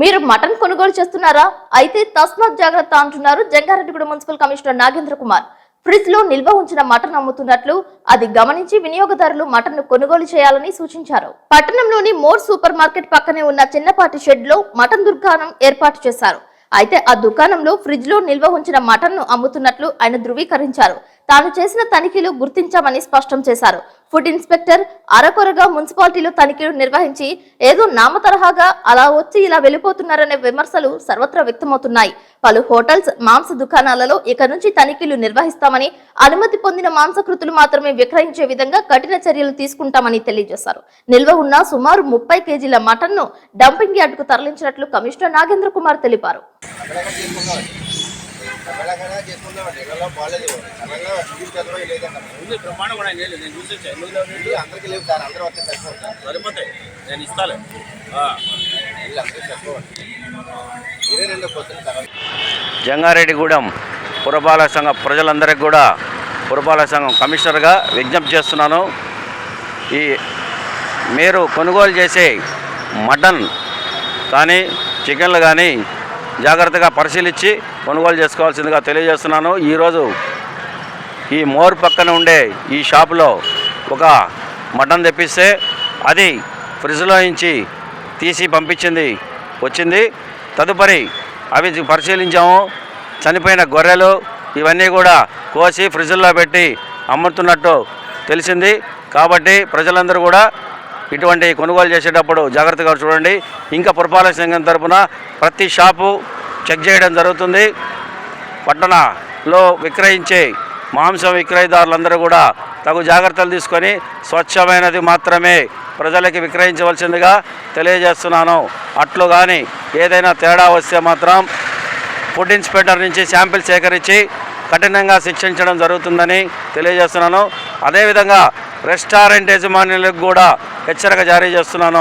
మీరు మటన్ కొనుగోలు చేస్తున్నారా? అయితే తస్మాత్ జాగ్రత్త అంటున్నారు జంగారెడ్డిగూడ మున్సిపల్ కమిషనర్ నాగేంద్ర కుమార్. ఫ్రిడ్జ్లో నిల్వ ఉంచిన మటన్ అమ్ముతున్నట్లు అది గమనించి వినియోగదారులు మటన్ను కొనుగోలు చేయాలని సూచించారు. పట్టణంలోని మోర్ సూపర్ మార్కెట్ పక్కనే ఉన్న చిన్నపాటి షెడ్లో మటన్ దుకాణం ఏర్పాటు చేశారు. అయితే ఆ దుకాణంలో ఫ్రిడ్జ్లో నిల్వ ఉంచిన మటన్ను అమ్ముతున్నట్లు ఆయన ధృవీకరించారు. తాను చేసిన తనిఖీలు గుర్తించామని స్పష్టం చేశారు. ఫుడ్ ఇన్స్పెక్టర్ అరకొరగా మున్సిపాలిటీలో తనిఖీలు నిర్వహించి ఏదో నామ తరహాగా అలా వచ్చి ఇలా వెళ్ళిపోతున్నారనే విమర్శలు సర్వత్రా వ్యక్తమవుతున్నాయి. పలు హోటల్స్ మాంస దుకాణాలలో ఇక నుంచి తనిఖీలు నిర్వహిస్తామని అనుమతి పొందిన మాంసకృతులు మాత్రమే విక్రయించే విధంగా కఠిన చర్యలు తీసుకుంటామని తెలియజేశారు. నిల్వ ఉన్న సుమారు ముప్పై కేజీల మటన్ను డంపింగ్ యార్డుకు తరలించినట్లు కమిషనర్ నాగేంద్ర కుమార్ తెలిపారు. చేసుకుందామండి ఇళ్ళలో బాగాలేదు సివిల్ చదవడం లేదన్న ఉంది ప్రమాణం కూడా నేను నేను నుండి అందరికీ లేవు సార్. అందరూ సరిపోతాయి. నేను ఇస్తాలే. ఆ. ఇల్లు అందరూ సరిపోవాలి ఇదే రెండు పొద్దున తర్వాత. జంగారెడ్డిగూడెం పురపాలక సంఘ ప్రజలందరికీ కూడా పురపాలక సంఘం కమిషనర్గా విజ్ఞప్తి చేస్తున్నాను. ఈ మీరు కొనుగోలు చేసే మటన్ కానీ చికెన్లు కానీ జాగ్రత్తగా పరిశీలించి కొనుగోలు చేసుకోవాల్సిందిగా తెలియజేస్తున్నాను. ఈరోజు ఈ మోర్ పక్కన ఉండే ఈ షాపులో ఒక మటన్ తెప్పిస్తే అది ఫ్రిడ్జ్లో నుంచి తీసి పంపించింది వచ్చింది. తదుపరి అవి పరిశీలించాము. చనిపోయిన గొర్రెలు ఇవన్నీ కూడా కోసి ఫ్రిడ్జ్లో పెట్టి అమ్ముతున్నట్టు తెలిసింది. కాబట్టి ప్రజలందరూ కూడా ఇటువంటి కొనుగోలు చేసేటప్పుడు జాగ్రత్తగా చూడండి. ఇంకా పురపాలక సంఘం తరపున ప్రతి షాపు చెక్ చేయడం జరుగుతుంది. పట్టణలో విక్రయించే మాంసం విక్రయదారులందరూ కూడా తగు జాగ్రత్తలు తీసుకొని స్వచ్ఛమైనది మాత్రమే ప్రజలకి విక్రయించవలసిందిగా తెలియజేస్తున్నాను. అట్లు కానీ ఏదైనా తేడా వస్తే మాత్రం ఫుడ్ ఇన్స్పెక్టర్ నుంచి శాంపిల్ సేకరించి కఠినంగా శిక్షించడం జరుగుతుందని తెలియజేస్తున్నాను. అదేవిధంగా రెస్టారెంట్ యజమానులకు కూడా హెచ్చరిక జారీ చేస్తున్నాను.